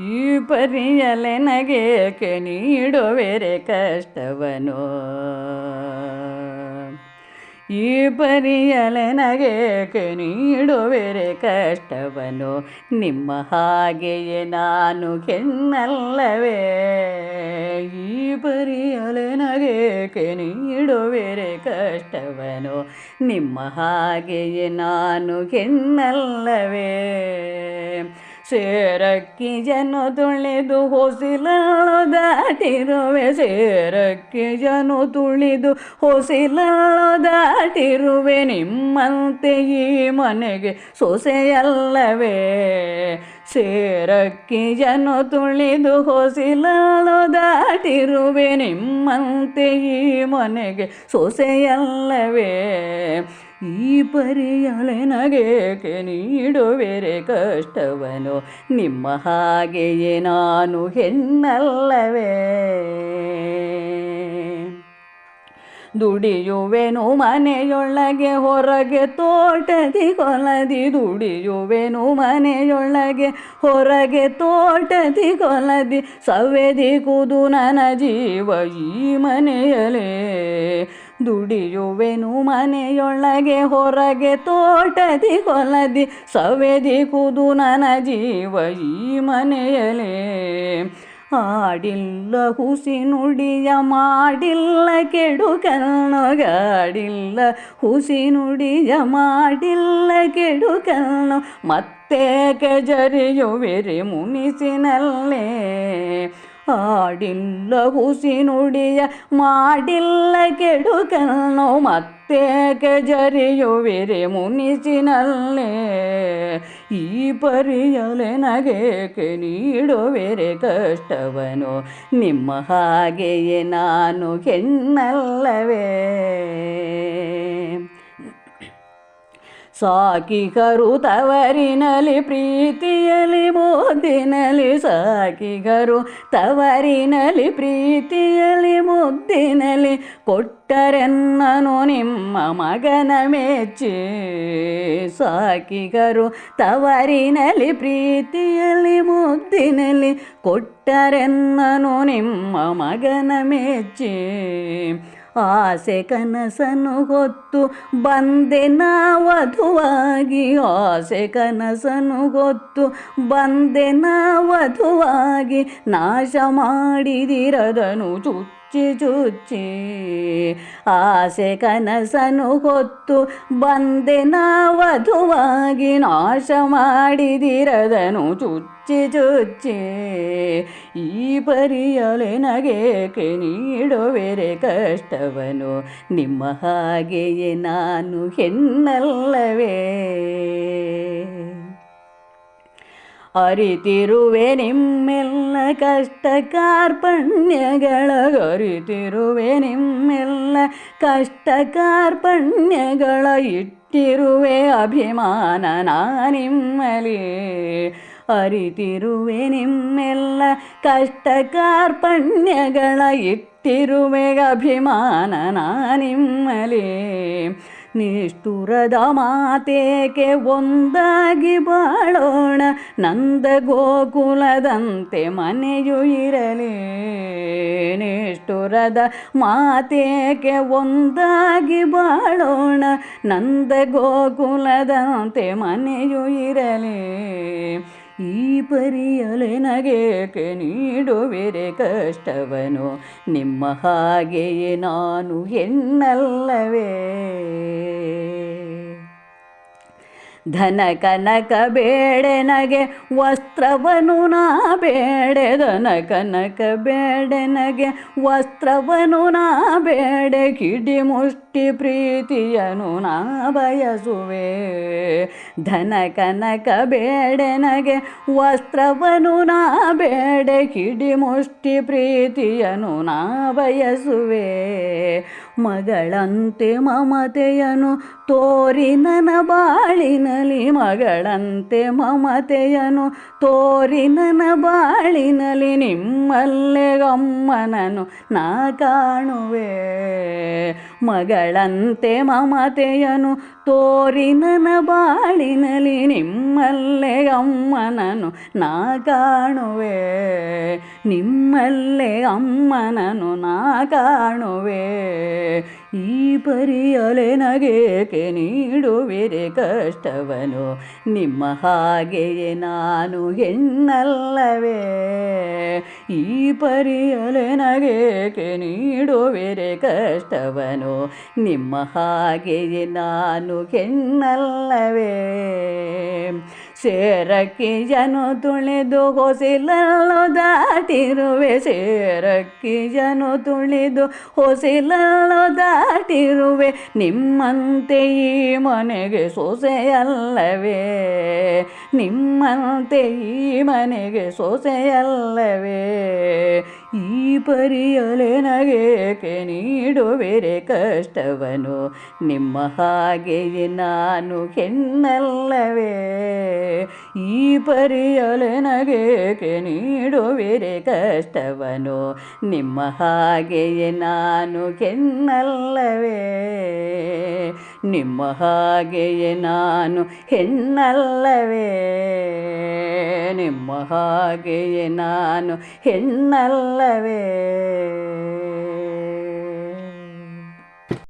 ಈ ಪರಿಯಲೆ ನಗೇಕೆ ನೀಡುವೆರೆ ಕಷ್ಟವನು. ಈ ಪರಿಯಲೆ ನಗೇಕೆ ನೀಡುವೆರೆ ಕಷ್ಟವನು. ನಿಮ್ಮ ಹಾಗೆಯೇ ನಾನು ಹೆಣ್ಣಲ್ಲವೇ. ಈ ಪರಿಯಲೆ ನಗೇಕೆ ನೀಡುವೆರೆ ಕಷ್ಟವನು. ನಿಮ್ಮ ಹಾಗೆಯೇ ನಾನು ಹೆಣ್ಣಲ್ಲವೇ. ಸೇರಕ್ಕಿ ಜನು ತುಳಿದು ಹೊಸಿಲಳು ದಾಟಿರುವೆ ಸೇರಕ್ಕಿ ಜನು ತುಳಿದು ಹೊಸಿಲಾಳು ದಾಟಿರುವೆ ನಿಮ್ಮಂತೆ ಈ ಮನೆಗೆ ಸೊಸೆಯಲ್ಲವೇ. ಸೇರಕ್ಕಿ ಜನು ತುಳಿದು ಹೊಸಿಲಳು ದಾಟಿರುವೆ ನಿಮ್ಮಂತೆ ಈ ಮನೆಗೆ ಸೊಸೆಯಲ್ಲವೇ. ಈ ಪರಿಯಳೆ ನಗೇಕೆ ನೀಡುವೆರೆ ಕಷ್ಟವನು? ನಿಮ್ಮ ಹಾಗೆಯೇ ನಾನು ಹೆಣ್ಣಲ್ಲವೇ? ದುಡಿಯುವೆನು ಮನೆಯೊಳಗೆ ಹೊರಗೆ ತೋಟದಿ ಕೊಲದಿ. ದುಡಿಯುವೆನು ಮನೆಯೊಳಗೆ ಹೊರಗೆ ತೋಟದಿ ಕೊಲದಿ. ಸವೆದಿ ಕುದು ನನ್ನ ಜೀವ ಈ ಮನೆಯಲೇ ದುಡಿಯುವೆನು ಮನೆಯೊಳಗೆ ಹೊರಗೆ ತೋಟದಿ ಹೊಲದಿ ಸವೆದಿ ಕುದು ನನ್ನ ಜೀವ ಈ ಮನೆಯಲೇ ಆಡಿಲ್ಲ ಹುಸಿ ನುಡಿಯ ಮಾಡಿಲ್ಲ ಕೆಡು ಕಣ್ಣಗಾಡಿಲ್ಲ ಹುಸಿ ನುಡಿಯ ಮಾಡಿಲ್ಲ ಕೆಡು ಕಣ್ಣು ಮತ್ತೆ ಕಜರಿಯುವೆರೆ ಮುನಿಸಿನಲ್ಲೇ. ಆಡಿಲ್ಲ ಹುಸಿ ನುಡಿಯ ಮಾಡಿಲ್ಲ ಕೆಡು ಕಣ್ಣು ಮತ್ತೆ ಕೆಜರಿಯುವಿರೆ ಮುನಿಸಿನಲ್ಲೇ. ಈ ಪರಿಯಲೆ ನಗೇಕೆ ನೀಡುವೆರೆ ಕಷ್ಟವನು, ನಿಮ್ಮ ಹಾಗೆಯೇ ನಾನು ಹೆಣ್ಣಲ್ಲವೇ. ಸಾಕಿಗರು ತವರಿನಲಿ ಪ್ರೀತಿಯಲಿ ಮುದ್ದಿನಲಿ ಸಾಕಿಗರು ತವರಿನಲಿ ಪ್ರೀತಿಯಲಿ ಮುದ್ದಿನಲಿ ಕೊಟ್ಟರೆನ್ನನು ನಿಮ್ಮ ಮಗನ ಮೆಚ್ಚಿ. ಸಾಕಿಗರು ತವರಿನಲಿ ಪ್ರೀತಿಯಲಿ ಮುದ್ದಿನಲಿ ಕೊಟ್ಟರೆನ್ನನು ನಿಮ್ಮ ಮಗನ ಮೆಚ್ಚಿ. ಆಸೆ ಕನಸನು ಹೊತ್ತು ಬಂದೆ ನಾ ವಧುವಾಗಿ ಆಸೆ ಕನಸನು ಹೊತ್ತು ಬಂದೆ ನಾ ವಧುವಾಗಿ ನಾಶ ಮಾಡಿದಿರದನು ಚುಚ್ಚಿ ಚುಚ್ಚಿ ಆಸೆ ಕನಸನು ಹೊತ್ತು ಬಂದೆ ನಾ ವಧುವಾಗಿ ನಾಶ ಮಾಡಿದಿರದನು. ಚುಚ್ಚಿ ಚುಚ್ಚಿ ಈ ಪರಿಯಲೆ ನಗೇಕೆ ನೀಡುವೆರೆ ಕಷ್ಟವನು. ನಿಮ್ಮ ಹಾಗೆಯೇ ನಾನು ಹೆಣ್ಣಲ್ಲವೇ. ಅರಿತಿರುವೆ ನಿಮ್ಮೆಲ್ಲ ಕಷ್ಟ ಕಾರ್ಪಣ್ಯಗಳ ಅರಿತಿರುವೆ ನಿಮ್ಮೆಲ್ಲ ಕಷ್ಟ ಕಾರ್ಪಣ್ಯಗಳ ಇಟ್ಟಿರುವೆ ಅಭಿಮಾನ ನಾನಿಮ್ಮಲಿ ಅರಿತಿರುವೆ ನಿಮ್ಮೆಲ್ಲ ಕಷ್ಟ ಕಾರ್ಪಣ್ಯಗಳ ಇಟ್ಟಿರುವೆ ಅಭಿಮಾನ ನಾನಿಮ್ಮಲಿ ನಿಷ್ಠುರದ ಮಾತೇಕೆ ಒಂದಾಗಿ ಬಾಳೋಣ ನಂದ ಗೋಕುಲದಂತೆ ಮನೆಯು ಇರಲಿ. ನಿಷ್ಠುರದ ಮಾತೇಕೆ ಒಂದಾಗಿ ಬಾಳೋಣ ನಂದ ಗೋಕುಲದಂತೆ ಮನೆಯು ಇರಲಿ. ಈ ಪರಿಯಲೆ ನಗೇಕೆ ನೀಡುವಿರೆ ಕಷ್ಟವನು. ನಿಮ್ಮ ಹಾಗೆಯೇ ನಾನು ಹೆಣ್ಣಲ್ಲವೇ ಧನ ಕನಕ ಬೇಡೆ ನಗೆ, ವಸ್ತ್ರವನು ನಾ ಬೇಡೆ. ಧನ ಕನಕ ಬೇಡೆ ನಗೆ, ವಸ್ತ್ರವನು ನಾ ಬೇಡೆ. ಕಿಡಿ ಮುಷ್ಟಿ ಪ್ರೀತಿಯನು ನಾ ಬಯಸುವೆ. ಧನ ಕನಕ ಬೇಡೆ ನಗೆ, ವಸ್ತ್ರವನು ನಾ ಬೇಡೆ. ಕಿಡಿ ಮುಷ್ಟಿ ಪ್ರೀತಿಯನು ನಾ ಬಯಸುವೆ. ಮಗಳಂತೆ ಮಮತೆಯನು ತೋರಿ ನನ್ನ ಬಾಳಿನಲಿ ಮಗಳಂತೆ ಮಮತೆಯನು ತೋರಿ ನನ್ನ ಬಾಳಿನಲಿ ನಿಮ್ಮಲ್ಲೇ ಗಮ್ಮನನು ನಾ ಕಾಣುವೆ. ಮಗಳಂತೆ ಮಮತೆಯನು ತೋರಿ ನನ್ನ ಬಾಳಿನಲ್ಲಿ ನಿಮ್ಮಲ್ಲೇ ಅಮ್ಮನನು ನಾ ಕಾಣುವೆ. ನಿಮ್ಮಲ್ಲೇ ಅಮ್ಮನನು ನಾ ಕಾಣುವೆ. ಈ ಪರಿಯಲೆ ನಗೇಕೆ ನೀಡುವಿರೆ ಕಷ್ಟವನು. ನಿಮ್ಮ ಹಾಗೆಯೇ ನಾನು ಹೆಣ್ಣಲ್ಲವೇ ಈ ಪರಿಯಲೆ ನಗೇಕೆ ನೀಡುವಿರೆ ಕಷ್ಟವನು. ನಿಮ್ಮ ಹಾಗೆಯೇ ನಾನು ಹೆಣ್ಣಲ್ಲವೇ ಸೇರಕ್ಕಿಯನು ತುಳಿದು ಹೊಸಿಲಲ್ಲು ದಾಟಿರುವೆ. ಸೇರಕ್ಕಿಯನು ತುಳಿದು ಹೊಸಿಲಲ್ಲು ದಾಟಿರುವೆ. ನಿಮ್ಮಂತೆ ಈ ಮನೆಗೆ ಸೊಸೆಯಲ್ಲವೇ? ನಿಮ್ಮಂತೆ ಈ ಮನೆಗೆ ಸೊಸೆಯಲ್ಲವೇ? ಈ ಪರಿಯಲೆ ನಗೇಕೆ ಬೇರೆ ಕಷ್ಟವನು? ನಿಮ್ಮ ಹಾಗೆಯೇ ನಾನು ಹೆಣ್ಣಲ್ಲವೇ? ಈ ಪರಿಯಲೆ ನಗೇಕೆ ಬೇರೆ ಕಷ್ಟವನು? ನಿಮ್ಮ ಹಾಗೆಯೇ ನಾನು ಹೆಣ್ಣಲ್ಲವೇ? ನಿಮ್ಮ ಹಾಗೆಯೇ ನಾನು ಹೆಣ್ಣಲ್ಲವೇ? ನಿಮ್ಮ ಹಾಗೆಯೇ ನಾನು ಹೆಣ್ಣಲ್ಲವೇ?